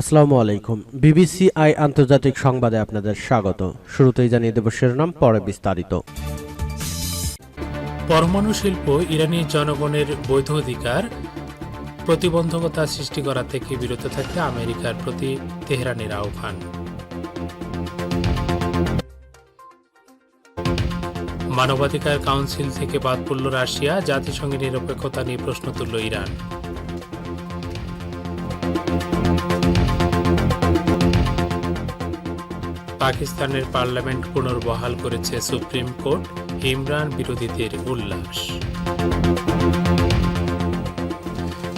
আসসালামু আলাইকুম। BBC I আন্তর্জাতিক সংবাদে আপনাদের স্বাগত। শুরুতেই জানিয়ে দেব শিরোনাম, পরে বিস্তারিত। পরমাণু শিল্প ইরানি জনগণের বৈধ অধিকার, প্রতিবন্ধকতা সৃষ্টি করা থেকে বিরত থাকতে আমেরিকার প্রতি তেহরানের আহ্বান। মানবাধিকার কাউন্সিল থেকে বাদ পড়ল রাশিয়া, জাতিসংঘের নিরপেক্ষতা নিয়ে প্রশ্ন তুলল ইরান। পাকিস্তানের পার্লামেন্ট পুনর্বহাল করেছে সুপ্রিম কোর্ট, ইমরান বিরোধীদের উল্লাস।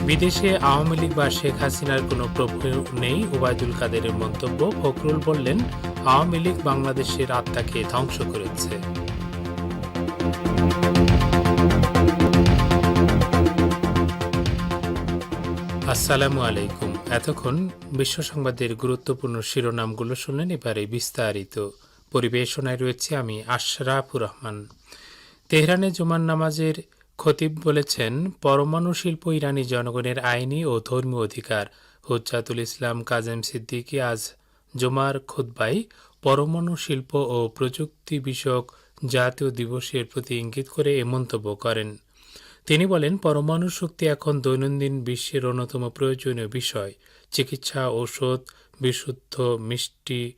বিদেশে আওয়ামী লীগ বা শেখ হাসিনার কোনো প্রভাব নেই, ওবায়দুল কাদেরের মন্তব্য। ফখরুল বললেন, আওয়ামী লীগ বাংলাদেশের আত্মাকে ধ্বংস করেছে। আসসালামু আলাইকুম। এতক্ষণ বিশ্ব সংবাদের গুরুত্বপূর্ণ শিরোনামগুলো শুনলেন এবারে বিস্তারিত। পরিবেশনায় রয়েছে আমি আশরাফুর রহমান। তেহরানে জুমার নামাজের খতিব বলেছেন, পরমাণু শিল্প ইরানি জনগণের আইনি ও ধর্মীয় অধিকার। হুজ্জাতুল ইসলাম কাজেম সিদ্দিকী আজ জুমার খুদ্বাই পরমাণু শিল্প ও প্রযুক্তি বিষয়ক জাতীয় দিবসের প্রতি ইঙ্গিত করে এ মন্তব্য করেন। তিনি বলেন, পরমাণু শক্তি এখন দৈনন্দিন বিশ্বের অন্যতম প্রয়োজনীয় বিষয়। চিকিৎসা, ঔষধ, বিশুদ্ধ মিষ্টি,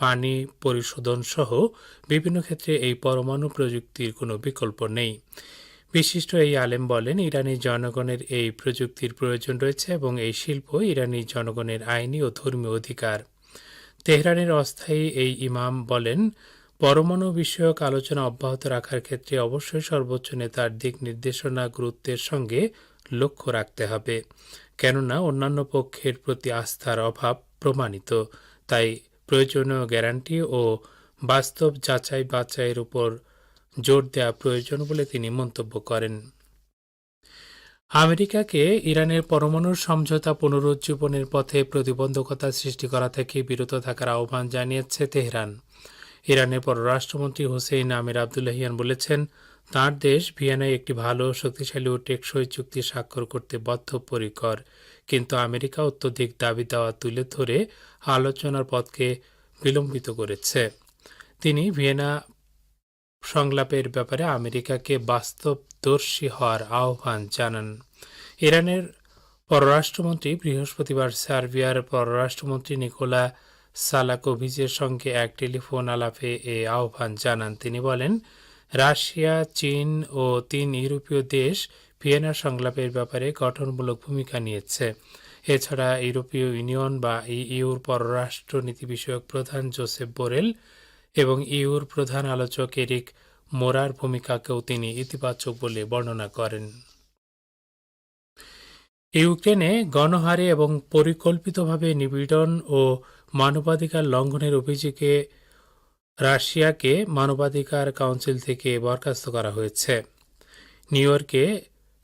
পানি পরিশোধন সহ বিভিন্ন ক্ষেত্রে এই পরমাণু প্রযুক্তির কোনো বিকল্প নেই। বিশিষ্ট এই আলেম বলেন, ইরানি জনগণের এই প্রযুক্তির প্রয়োজন রয়েছে এবং এই শিল্প ইরানি জনগণের আইনি ও ধর্মীয় অধিকার। তেহরানের অস্থায়ী এই ইমাম বলেন পরমাণু বিষয়ক আলোচনা অব্যাহত রাখার ক্ষেত্রে অবশ্যই সর্বোচ্চ নেতার দিক নির্দেশনা গুরুত্বের সঙ্গে লক্ষ্য রাখতে হবে। কেননা, অন্যান্য পক্ষের প্রতি আস্থার অভাব প্রমাণিত। তাই প্রয়োজনীয় গ্যারান্টি ও বাস্তব যাচাই বাছাইয়ের উপর জোর দেওয়া প্রয়োজন বলে তিনি মন্তব্য করেন। আমেরিকাকে ইরানের পরমাণু সমঝোতা পুনরুজ্জীবনের পথে প্রতিবন্ধকতা সৃষ্টি করা থেকে বিরত থাকার আহ্বান জানিয়েছে তেহরান। ইরানের পররাষ্ট্রমন্ত্রী হোসেইন আমির আবদুল্লাহিয়ান বলেছেন, তাঁর দেশ ভিয়েনায় একটি ভালো শক্তিশালী ও টেকসই চুক্তি স্বাক্ষর করতে বদ্ধপরিকর। কিন্তু আমেরিকা অত্যধিক দাবি দেওয়া তুলে ধরে আলোচনার পথকে বিলম্বিত করেছে। তিনি ভিয়েনা সংলাপের ব্যাপারে আমেরিকাকে বাস্তবদর্শী হওয়ার আহ্বান জানান। ইরানের পররাষ্ট্রমন্ত্রী বৃহস্পতিবার সার্বিয়ার পররাষ্ট্রমন্ত্রী নিকোলা সালাকোভিচের সঙ্গে এক টেলিফোন আলাপে এ আহ্বান জানান। তিনি বলেন, রাশিয়া, চীন ও তিন ইউরোপীয় দেশ ভিয়েনা সংলাপের ব্যাপারে গঠনমূলক ভূমিকা নিয়েছে। এছাড়া ইউরোপীয় ইউনিয়ন বা ইউর পররাষ্ট্রনীতি বিষয়ক প্রধান জোসেফ বোরেল এবং ইউর প্রধান আলোচক এরিক মোরার ভূমিকাকেও তিনি ইতিবাচক বলে বর্ণনা করেন। ইউক্রেনে গণহারে এবং পরিকল্পিতভাবে নিপীড়ন ও মানবাধিকার লঙ্ঘনের অভিযোগে রাশিয়াকে মানবাধিকার কাউন্সিল থেকে বরখাস্ত করা হয়েছে। নিউ ইয়র্কে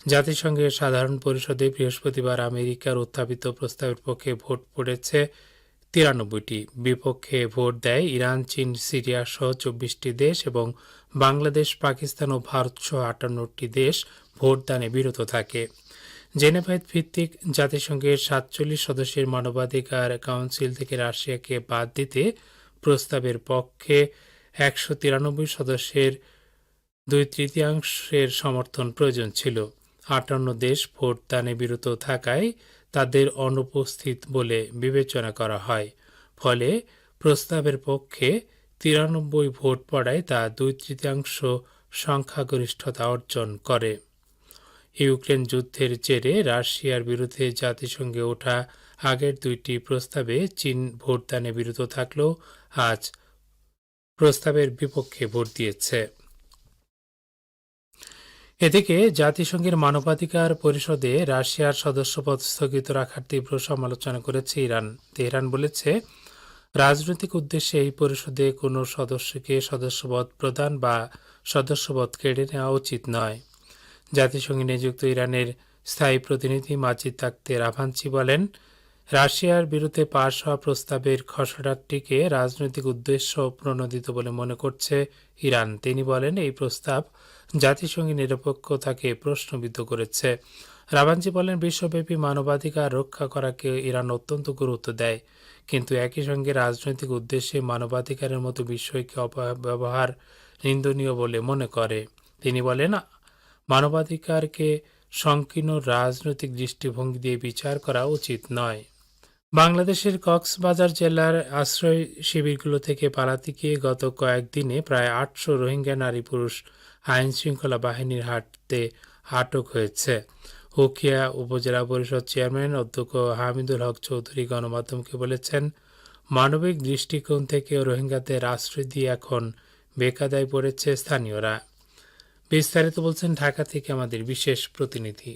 জাতিসংঘের সাধারণ পরিষদে বৃহস্পতিবার আমেরিকার উত্থাপিত প্রস্তাবের পক্ষে ভোট পড়েছে তিরানব্বইটি। বিপক্ষে ভোট দেয় ইরান, চীন, সিরিয়া সহ চব্বিশটি দেশ এবং বাংলাদেশ, পাকিস্তান ও ভারত সহ আটান্নটি দেশ ভোটদানে বিরত থাকে। জেনেভাইত ভিত্তিক জাতিসংঘের সাতচল্লিশ সদস্যের মানবাধিকার কাউন্সিল থেকে রাশিয়াকে বাদ দিতে প্রস্তাবের পক্ষে একশো তিরানব্বই সদস্যের দুই তৃতীয়াংশের সমর্থন প্রয়োজন ছিল। আটান্ন দেশ ভোটদানে বিরত থাকায় তাদের অনুপস্থিত বলে বিবেচনা করা হয়। ফলে প্রস্তাবের পক্ষে তিরানব্বই ভোট পড়ায় তা দুই তৃতীয়াংশ সংখ্যাগরিষ্ঠতা অর্জন করে। ইউক্রেন যুদ্ধের জেরে রাশিয়ার বিরুদ্ধে জাতিসংঘে ওঠা আগের দুইটি প্রস্তাবে চীন ভোটদানে বিরত থাকলেও আজ প্রস্তাবের বিপক্ষে ভোট দিয়েছে। এদিকে জাতিসংঘের মানবাধিকার পরিষদে রাশিয়ার সদস্যপদ স্থগিত রাখার তীব্র সমালোচনা করেছে ইরান। তেহরান বলেছে, রাজনৈতিক উদ্দেশ্যে এই পরিষদে কোনো সদস্যকে সদস্যপদ প্রদান বা সদস্যপদ কেড়ে নেওয়া উচিত নয়। জাতিসংঘে নিযুক্ত ইরানের স্থায়ী প্রতিনিধি মাজিদ তাক্তে রাভাঞ্চি বলেন, রাশিয়ার বিরুদ্ধে পাশ হওয়া প্রস্তাবের খসড়াটিকে রাজনৈতিক উদ্দেশ্য প্রণোদিত বলে মনে করছে ইরান। তিনি বলেন, এই প্রস্তাব জাতিসংঘের নিরপেক্ষতাকে প্রশ্নবিদ্ধ করেছে। রাবানজি বলেন, বিশ্বব্যাপী মানবাধিকার রক্ষা করাকে ইরান অত্যন্ত গুরুত্ব দেয়। কিন্তু একই সঙ্গে রাজনৈতিক উদ্দেশ্যে মানবাধিকারের মতো বিষয়কে অপব্যবহার নিন্দনীয় বলে মনে করে। তিনি বলেন মানবাধিকারকে সংকীর্ণ রাজনৈতিক দৃষ্টিভঙ্গি দিয়ে বিচার করা উচিত নয়। বাংলাদেশের কক্সবাজার জেলার আশ্রয় শিবিরগুলো থেকে পালাতে গিয়ে গত কয়েকদিনে প্রায় আটশো রোহিঙ্গা নারী পুরুষ আইন শৃঙ্খলা বাহিনীর হাতে আটক হয়েছে। হুকিয়া উপজেলা পরিষদ চেয়ারম্যান অধ্যক্ষ হামিদুল হক চৌধুরী গণমাধ্যমকে বলেছেন, মানবিক দৃষ্টিকোণ থেকে রোহিঙ্গাদের আশ্রয় দিয়ে এখন বেকাদায় পড়েছে স্থানীয়রা। বিস্তারিত বলছেন ঢাকা থেকে আমাদের বিশেষ প্রতিনিধি।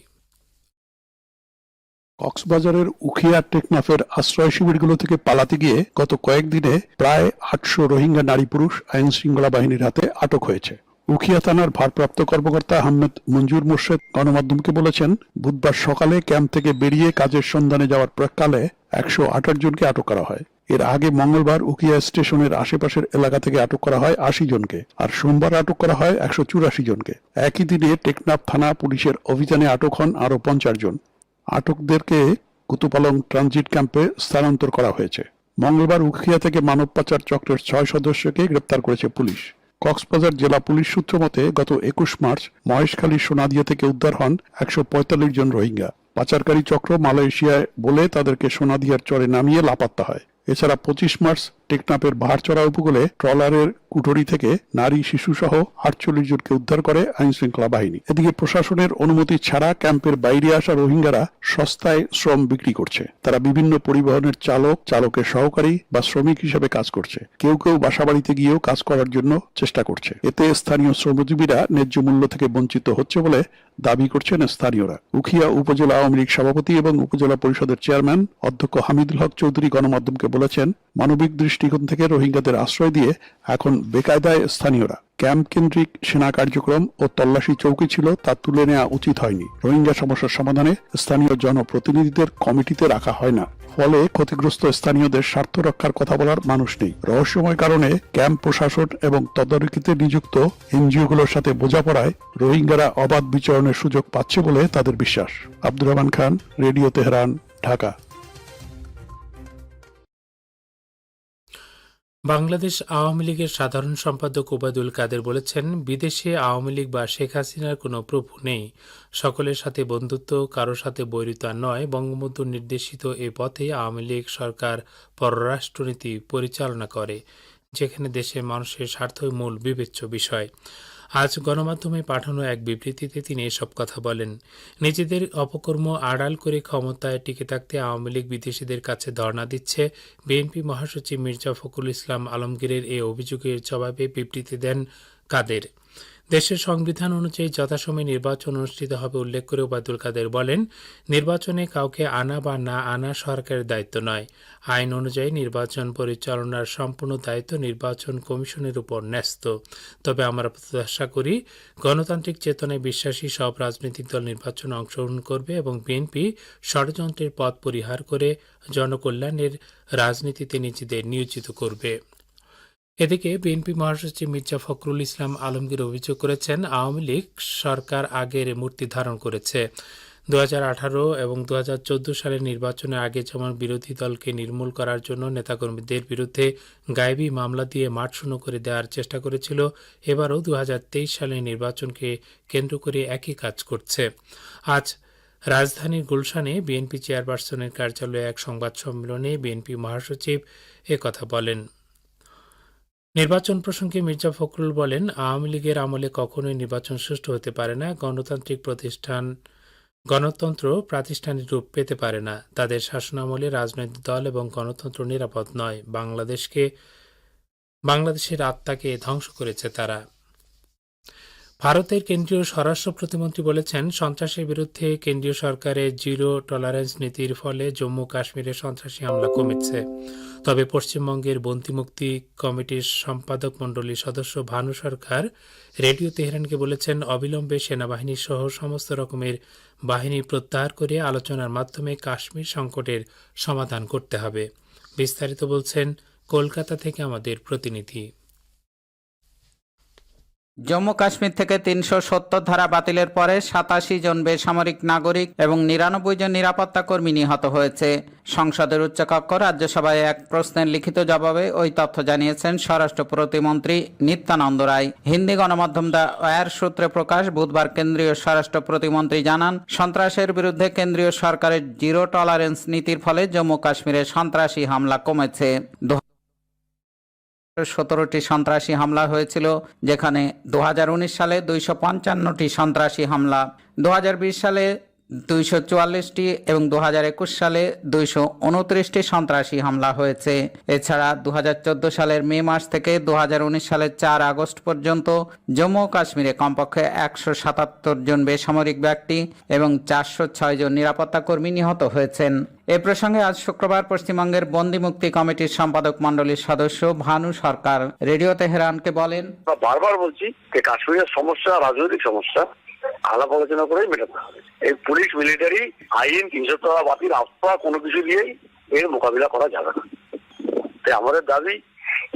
কক্সবাজারের উখিয়া টেকনাফের আশ্রয় শিবিরগুলো থেকে পালাতে গিয়ে গত কয়েকদিনে প্রায় আটশো রোহিঙ্গা নারী পুরুষ আইন শৃঙ্খলা বাহিনীর হাতে আটক হয়েছে। উখিয়া থানার ভারপ্রাপ্ত কর্মকর্তা আহমেদ মঞ্জুর মোর্শেদ গণমাধ্যমকে বলেছেন, বুধবার সকালে ক্যাম্প থেকে বেরিয়ে কাজের সন্ধানে যাওয়ার প্রাককালে একশো আঠাশ জনকে আটক করা হয়। এর আগে মঙ্গলবার উখিয়া স্টেশনের আশেপাশের এলাকা থেকে আটক করা হয় আশি জনকে, আর সোমবার আটক করা হয় একশো চুরাশি জনকে। একই দিনে টেকনাফ থানা পুলিশের অভিযানে আটক হন আরও পঞ্চাশ জন। আটকদেরকে কুতুপালং ট্রানজিট ক্যাম্পে স্থানান্তর করা হয়েছে। মঙ্গলবার উখিয়া থেকে মানব পাচার চক্রের ছয় সদস্যকে গ্রেপ্তার করেছে পুলিশ। কক্সবাজার জেলা পুলিশ সূত্র মতে, গত একুশ মার্চ মহেশখালী সোনাদিয়া থেকে উদ্ধার হন একশো পঁয়তাল্লিশ জন রোহিঙ্গা। পাচারকারী চক্র মালয়েশিয়ায় বলে তাদেরকে সোনাদিয়ার চরে নামিয়ে লাপাত্তা হয়। এছাড়া পঁচিশ মার্চ টেকনাপের বাহারচড়া উপকূলে ট্রলারের কুঠরি থেকে নারী শিশু সহ আটচল্লিশ জনকে উদ্ধার করে আইন শৃঙ্খলা বাহিনী। এদিকে প্রশাসনের অনুমতি ছাড়া ক্যাম্পের বাইরে আসা রোহিঙ্গারা সস্তায় শ্রম বিক্রি করছে। তারা বিভিন্ন পরিবহনের চালক, চালকের সহকারী বা শ্রমিক হিসেবে কাজ করছে। কেউ কেউ বাসাবাড়িতে গিয়েও কাজ করার জন্য চেষ্টা করছে। এতে স্থানীয় শ্রমজীবীরা ন্যায্য মূল্য থেকে বঞ্চিত হচ্ছে বলে দাবি করছেন স্থানীয়রা। উখিয়া উপজেলা আওয়ামী লীগ সভাপতি এবং উপজেলা পরিষদের চেয়ারম্যান অধ্যক্ষ হামিদুল হক চৌধুরী গণমাধ্যমকে বলেছেন, মানবিক দৃষ্টিকোণ থেকে রোহিঙ্গাদের আশ্রয় দিয়ে এখন বেকায়দায় স্থানীয়রা। ক্যাম্প কেন্দ্রিক সেনা কার্যক্রম ও তল্লাশি চৌকি ছিল তা তুলে নেওয়া উচিত হয়নি। রোহিঙ্গা সমস্যার সমাধানে স্থানীয় জনপ্রতিনিধিদের কমিটিতে রাখা হয় না। ফলে ক্ষতিগ্রস্ত স্থানীয়দের স্বার্থ রক্ষার কথা বলার মানুষ নেই। রহস্যময় কারণে ক্যাম্প প্রশাসন এবং তদারকিতে নিযুক্ত এনজিওগুলোর সাথে বোঝাপড়ায় রোহিঙ্গারা অবাধ বিচরণের সুযোগ পাচ্ছে বলে তাদের বিশ্বাস। Abdur Rahman Khan, radio Tehran, Dhaka. Bangladesh Awami লীগের সাধারণ সম্পাদক ওবায়দুল কাদের বলেছেন, বিদেশে আওয়ামী লীগ বা শেখ হাসিনার কোনো প্রভু নেই। সকলের সাথে বন্ধুত্ব কারও সাথে বৈরিতা নয়, বঙ্গবন্ধু নির্দেশিত এ পথে আওয়ামী লীগ সরকার পররাষ্ট্রনীতি পরিচালনা করে, যেখানে দেশের মানুষের স্বার্থই মূল বিবেচ্য বিষয়। আজ গণমাধ্যমে পাঠানো এক বিবৃতিতে তিনি এসব কথা বলেন। নিজেদের অপকর্ম আড়াল করে ক্ষমতায় টিকে থাকতে আওয়ামী লীগ বিদেশিদের কাছে ধর্ণা দিচ্ছে বিএনপি মহাসচিব মির্জা ফখরুল ইসলাম আলমগীরের এই অভিযোগের জবাবে বিবৃতি দেন কাদের। দেশের সংবিধান অনুযায়ী যথাসময়ে নির্বাচন অনুষ্ঠিত হবে উল্লেখ করে ওবায়দুল কাদের বলেন, নির্বাচনে কাউকে আনা বা না আনা সরকারের দায়িত্ব নয়। আইন অনুযায়ী নির্বাচন পরিচালনার সম্পূর্ণ দায়িত্ব নির্বাচন কমিশনের উপর ন্যস্ত। তবে আমরা প্রত্যাশা করি, গণতান্ত্রিক চেতনায় বিশ্বাসী সব রাজনৈতিক দল নির্বাচনে অংশগ্রহণ করবে এবং বিএনপি ষড়যন্ত্রের পথ পরিহার করে জনকল্যাণের রাজনীতিতে নিজেদের নিয়োজিত করবে। এদিকে বিএনপি মহাসচিব মির্জা ফখরুল ইসলাম আলমগীর অভিযোগ করেছেন, আওয়ামী লীগ সরকার আগের মূর্তি ধারণ করেছে। দু আঠারো এবং দু হাজার চৌদ্দ সালের নির্বাচনের আগে যেমন বিরোধী দলকে নির্মূল করার জন্য নেতাকর্মীদের বিরুদ্ধে গায়েবী মামলা দিয়ে মাঠ শূন্য করে দেওয়ার চেষ্টা করেছিল, এবারও দু হাজার তেইশ সালের নির্বাচনকে কেন্দ্র করে একই কাজ করছে। আজ রাজধানীর গুলশানে বিএনপি চেয়ারপারসনের কার্যালয়ে এক সংবাদ সম্মেলনে বিএনপি মহাসচিব কথা বলেন। নির্বাচন প্রসঙ্গে মির্জা ফখরুল বলেন, আওয়ামী লীগের আমলে কখনোই নির্বাচন সুষ্ঠু হতে পারে না, গণতান্ত্রিক প্রতিষ্ঠান, গণতন্ত্র প্রাতিষ্ঠানিক রূপ পেতে পারে না। তাদের শাসনামলে রাজনৈতিক দল এবং গণতন্ত্র নিরাপদ নয়। বাংলাদেশকে, বাংলাদেশের আত্মাকে ধ্বংস করেছে তারা। ভারতের কেন্দ্রীয় স্বরাষ্ট্র প্রতিমন্ত্রী বলেছেন, সন্ত্রাসের বিরুদ্ধে কেন্দ্রীয় সরকারের জিরো টলারেন্স নীতির ফলে জম্মু কাশ্মীরে সন্ত্রাসী হামলা কমেছে। তবে পশ্চিমবঙ্গের বন্দিমুক্তি কমিটির সম্পাদক মণ্ডলীর সদস্য ভানু সরকার রেডিও তেহরানকে বলেছেন, অবিলম্বে সেনাবাহিনী সহ সমস্ত রকমের বাহিনী প্রত্যাহার করে আলোচনার মাধ্যমে কাশ্মীর সংকটের সমাধান করতে হবে। বিস্তারিত বলছেন, কলকাতা থেকে আমাদের প্রতিনিধি। জম্মু কাশ্মীর থেকে তিনশো সত্তর ধারা বাতিলের পরে সাতাশি জন বেসামরিক নাগরিক এবং নিরানব্বই জন নিরাপত্তা কর্মী নিহত হয়েছে। সংসদের উচ্চকক্ষ রাজ্যসভায় এক প্রশ্নের লিখিত জবাবে ওই তথ্য জানিয়েছেন স্বরাষ্ট্র প্রতিমন্ত্রী নিত্যানন্দ রায়। হিন্দি গণমাধ্যম দ্য ওয়ার সূত্রে প্রকাশ, বুধবার কেন্দ্রীয় স্বরাষ্ট্র প্রতিমন্ত্রী জানান, সন্ত্রাসের বিরুদ্ধে কেন্দ্রীয় সরকারের জিরো টলারেন্স নীতির ফলে জম্মু কাশ্মীরে সন্ত্রাসী হামলা কমেছে। সতেরোটি সন্ত্রাসী হামলা হয়েছিল, যেখানে দু হাজার উনিশ সালে দুইশো পঞ্চান্নটি সন্ত্রাসী হামলা, দু হাজার বিশ সালে দুইশো চুয়াল্লিশটি এবং দু হাজার একুশ সালে দুইশো উনত্রিশটি সন্ত্রাসী হামলা হয়েছে। এছাড়া দুহাজার চোদ্দ সালের মে মাস থেকে দু সালের চার আগস্ট পর্যন্ত জম্মু কাশ্মীরে কমপক্ষে একশো সাতাত্তর জন বেসামরিক ব্যক্তি এবং চারশো ছয় জন নিরাপত্তা কর্মী নিহত হয়েছেন। এ প্রসঙ্গে আজ শুক্রবার পশ্চিমবঙ্গের বন্দি মুক্তি কমিটির সম্পাদক মণ্ডলীর সদস্য ভানু সরকার। রেডিও তেহরানকে বলেন বারবার বলছি যে কাশ্মীরের সমস্যা, রাজনৈতিক সমস্যা, আলাপ আলোচনা করেই মেটাতে হবে। এই পুলিশ মিলিটারি আইন টাকা বাতিল আস্থা কোনো কিছু দিয়েই এর মোকাবিলা করা যাবে না। তাই আমাদের দাবি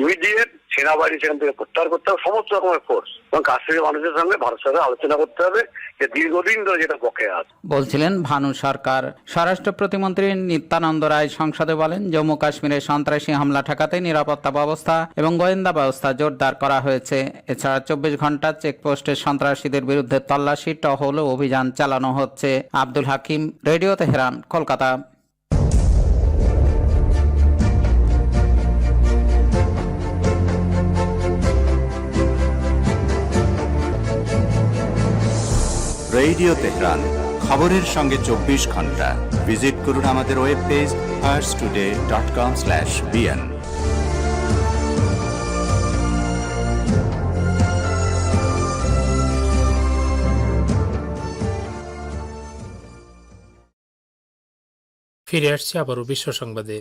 ইমিডিয়েট সেনাবাহিনী সেখান থেকে প্রত্যাহার করতে হবে, সমস্ত রকমের ফোর্স এবং কাশ্মীরের মানুষের সঙ্গে ভারত সরকার আলোচনা করতে হবে যে দীর্ঘদিন ধরে যেটা বকেয়া আছে। বলছিলেন ভানু সরকার। স্বরাষ্ট্র প্রতিমন্ত্রী নিত্যানন্দ রায় সংসদে বলেন, জম্মু কাশ্মীরে সন্ত্রাসী হামলা ঠেকাতে নিরাপত্তা ব্যবস্থা এবং গোয়েন্দা ব্যবস্থা জোরদার করা হয়েছে। এছাড়া চব্বিশ ঘণ্টা চেকপোস্টে সন্ত্রাসীদের বিরুদ্ধে তল্লাশি, টহল অভিযান চালানো হচ্ছে। Abdul Hakim, radio Tehran, Kolkata. Radio Tehran, খবরের সঙ্গে চব্বিশ ঘণ্টা। ভিজিট করুন আমাদের web page Pars today dot com slash BN ফিরে আসছে আবারও বিশ্ব সংবাদে।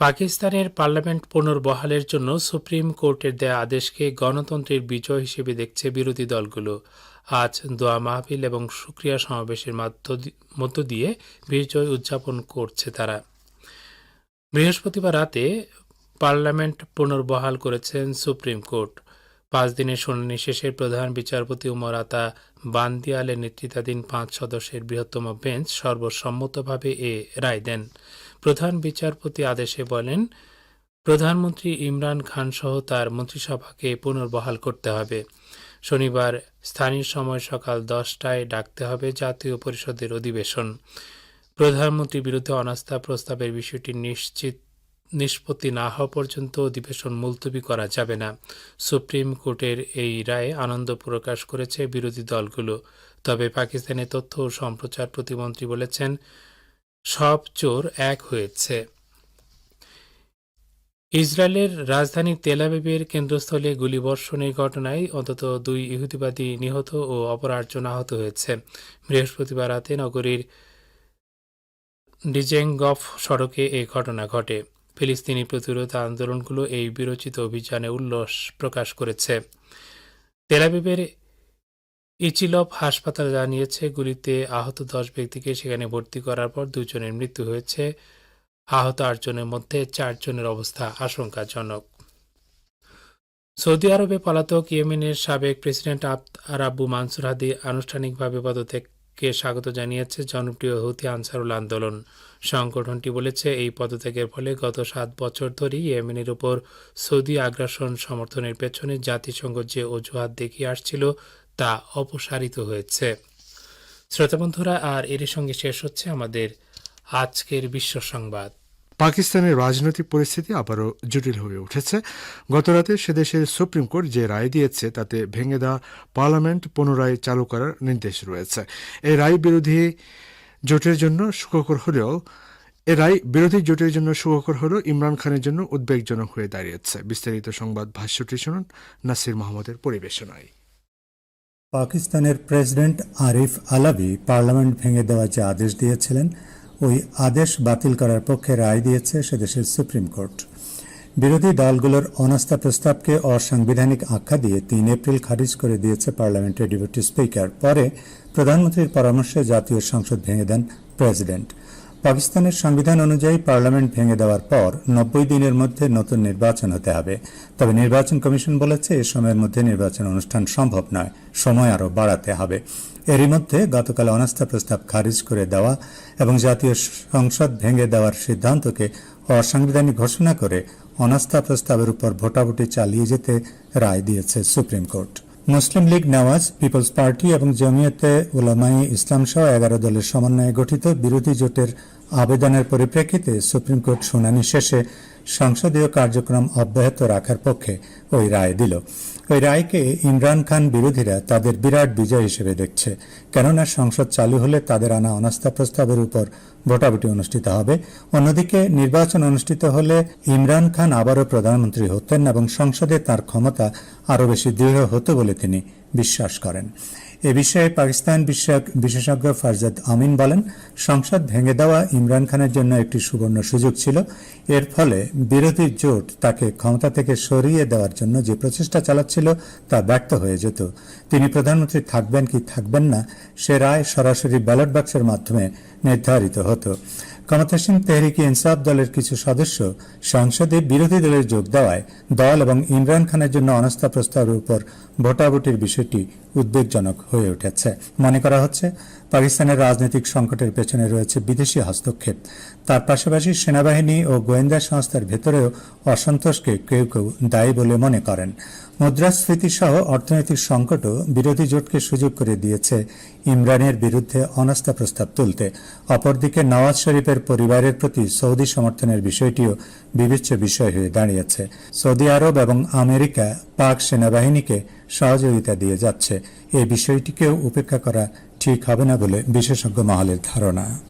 পাকিস্তানের পার্লামেন্ট পুনর্বহালের জন্য সুপ্রিম কোর্টের দেয়া আদেশকে গণতন্ত্রের বিজয় হিসেবে দেখছে বিরোধী দলগুলো। আজ দোয়া মাহফিল এবং সুক্রিয়া সমাবেশের মাধ্য- দিয়ে বিজয় উদযাপন করছে তারা। বৃহস্পতিবার রাতে পার্লামেন্ট পুনর্বহাল করেছেন সুপ্রিম কোর্ট। পাঁচ দিনের শুনানি শেষে প্রধান বিচারপতি উমর আতা বান্দিয়ালের নেতৃত্বাধীন পাঁচ সদস্যের বৃহত্তম বেঞ্চ সর্বসম্মতভাবে এ রায় দেন। প্রধান বিচারপতি আদেশে বলেন, প্রধানমন্ত্রী ইমরান খান সহ তার মন্ত্রিসভাকে পুনর্বহাল করতে হবে। শনিবার স্থানীয় সময় সকাল দশটায় ডাকতে হবে জাতীয় পরিষদের অধিবেশন। প্রধানমন্ত্রীর বিরুদ্ধে অনাস্থা প্রস্তাবের বিষয়টি নিশ্চিত, নিষ্পত্তি না হওয়া পর্যন্ত অধিবেশন মুলতবি করা যাবে না। সুপ্রিম কোর্টের এই রায়ে আনন্দ প্রকাশ করেছে বিরোধী দলগুলো। তবে পাকিস্তানের তথ্য ও সম্প্রচার প্রতিমন্ত্রী বলেছেন সব চোর এক হয়েছে। ইসরায়েলের রাজধানী তেলাবিবের কেন্দ্রস্থলে গুলিবর্ষণের ঘটনায় অন্তত দুই ইহুদিবাদী নিহত ও অপর আহত হয়েছে। বৃহস্পতিবার রাতে নগরীর ডিজেংগফ সড়কে এই ঘটনা ঘটে। ফিলিস্তিনি প্রতিরোধ আন্দোলনগুলো এই বিরোচিত অভিযানে উল্লাস প্রকাশ করেছে। তেলাবিবের ইচিলভ হাসপাতাল জানিয়েছে, গুলিতে আহত দশ ব্যক্তিকে সেখানে ভর্তি করার পর দুজনের মৃত্যু হয়েছে। আহত আটজনের মধ্যে চারজনের অবস্থা আশঙ্কাজনক। সৌদি আরবে পলাতক ইয়েমেনের সাবেক প্রেসিডেন্ট আরাব্বু মানসুর হাদি আনুষ্ঠানিকভাবে পদত্যাগকে স্বাগত জানিয়েছে জনপ্রিয় হুতি আনসারুল আন্দোলন। সংগঠনটি বলেছে, এই পদত্যাগের ফলে গত সাত বছর ধরেই ইয়েমেনের উপর সৌদি আগ্রাসন সমর্থনের পেছনে জাতিসংঘ যে অজুহাত দেখিয়ে আসছিল তা অপসারিত হয়েছে। শ্রোতাবন্ধুরা আর এর সঙ্গে শেষ হচ্ছে আমাদের আজকের বিশ্ব সংবাদ। পাকিস্তানের রাজনৈতিক পরিস্থিতি আবারও জটিল হয়ে উঠেছে। গতরাতে সে দেশের সুপ্রিম কোর্ট যে রায় দিয়েছে, তাতে ভেঙে দেওয়া পার্লামেন্ট পুনরায় চালু করার নির্দেশ রয়েছে। এই রায় বিরোধী জোটের জন্য সুখকর হলেও, এ রায় বিরোধী জোটের জন্য সুখকর হলেও ইমরান খানের জন্য উদ্বেগজনক হয়ে দাঁড়িয়েছে। বিস্তারিত সংবাদ ভাষ্যটি শুনুন নাসির মাহমুদের পরিবেশনায়। পাকিস্তানের প্রেসিডেন্ট আরিফ আলাবি পার্লামেন্ট ভেঙে দেওয়ার যে আদেশ দিয়েছিলেন, ওই আদেশ বাতিল করার পক্ষে রায় দিয়েছে সেদেশের সুপ্রিম কোর্ট। বিরোধী দলগুলোর অনাস্থা প্রস্তাবকে অসাংবিধানিক আখ্যা দিয়ে তিন এপ্রিল খারিজ করে দিয়েছে পার্লামেন্টের ডেপুটি স্পিকার। পরে প্রধানমন্ত্রীর পরামর্শে জাতীয় সংসদ ভেঙে দেন প্রেসিডেন্ট। পাকিস্তানের সংবিধান অনুযায়ী পার্লামেন্ট ভেঙে দেওয়ার পর নব্বই দিনের মধ্যে নতুন নির্বাচন হতে হবে। তবে নির্বাচন কমিশন বলেছে, এ সময়ের মধ্যে নির্বাচন অনুষ্ঠান সম্ভব নয়, সময় আরও বাড়াতে হবে। এরই মধ্যে গতকাল অনাস্থা প্রস্তাব খারিজ করে দেওয়া এবং জাতীয় সংসদ ভেঙে দেওয়ার সিদ্ধান্তকে অসাংবিধানিক ঘোষণা করে অনাস্থা প্রস্তাবের উপর ভোটাভুটি চালিয়ে যেতে রায় দিয়েছে সুপ্রিম কোর্ট। মুসলিম লীগ নওয়াজ, পিপলস পার্টি এবং জমিয়তে উলামাই ইসলাম সহ এগারো দলের সমন্বয়ে গঠিত বিরোধী জোটের আবেদনের পরিপ্রেক্ষিতে সুপ্রিম কোর্ট শুনানি শেষে সংসদীয় কার্যক্রম অব্যাহত রাখার পক্ষে ওই রায় দিল। ওই রায়কে ইমরান খান বিরোধীরা তাদের বিরাট বিজয় হিসেবে দেখছে। কেননা সংসদ চালু হলে তাদের আনা অনাস্থা প্রস্তাবের উপর ভোটাভুটি অনুষ্ঠিত হবে। অন্যদিকে নির্বাচন অনুষ্ঠিত হলে ইমরান খান আবারও প্রধানমন্ত্রী হতেন এবং সংসদে তার ক্ষমতা আরও বেশি দৃঢ় হতো বলে তিনি বিশ্বাস করেন। এ বিষয়ে পাকিস্তান বিষয়ক বিশেষজ্ঞ ফারজাদ আমিন বলেন, সংসদ ভেঙে দেওয়া ইমরান খানের জন্য একটি সুবর্ণ সুযোগ ছিল। এর ফলে বিরোধী জোট তাকে ক্ষমতা থেকে সরিয়ে দেওয়ার জন্য যে প্রচেষ্টা চালাচ্ছিল তা ব্যর্থ হয়ে যেত। তিনি প্রধানমন্ত্রী থাকবেন কি থাকবেন না, সে রায় সরাসরি ব্যালট বাক্সের মাধ্যমে নির্ধারিত হতো। ক্ষমতাসীন তেহরিকি ইনসাফ দলের কিছু সদস্য সংসদে বিরোধী দলের যোগ দেওয়ায় দল এবং ইমরান খানের জন্য অনাস্থা প্রস্তাবের উপর ভোটাভুটির বিষয়টি উদ্বেগজনক হয়ে উঠেছে। মনে করা হচ্ছে, পাকিস্তানের রাজনৈতিক সংকটের পেছনে রয়েছে বিদেশি হস্তক্ষেপ। তার পাশাপাশি সেনাবাহিনী ও গোয়েন্দা সংস্থার ভেতরেও অসন্তোষকে কেউ কেউ দায়ী বলে মনে করেন। মুদ্রাস্ফীতি সহ অর্থনৈতিক সংকটও বিরোধী জোটকে সুযোগ করে দিয়েছে ইমরানের বিরুদ্ধে অনাস্থা প্রস্তাব তুলতে। অপরদিকে নওয়াজ শরীফের পরিবারের প্রতি সৌদি সমর্থনের বিষয়টিও বিবেচ্য বিষয় হয়ে দাঁড়িয়েছে। সৌদি আরব এবং আমেরিকা পাক সেনাবাহিনীকে সহযোগিতা দিয়ে যাচ্ছে। এই বিষয়টিকেও উপেক্ষা করা ঠিক হবে না বলে বিশেষজ্ঞ মহলের ধারণা।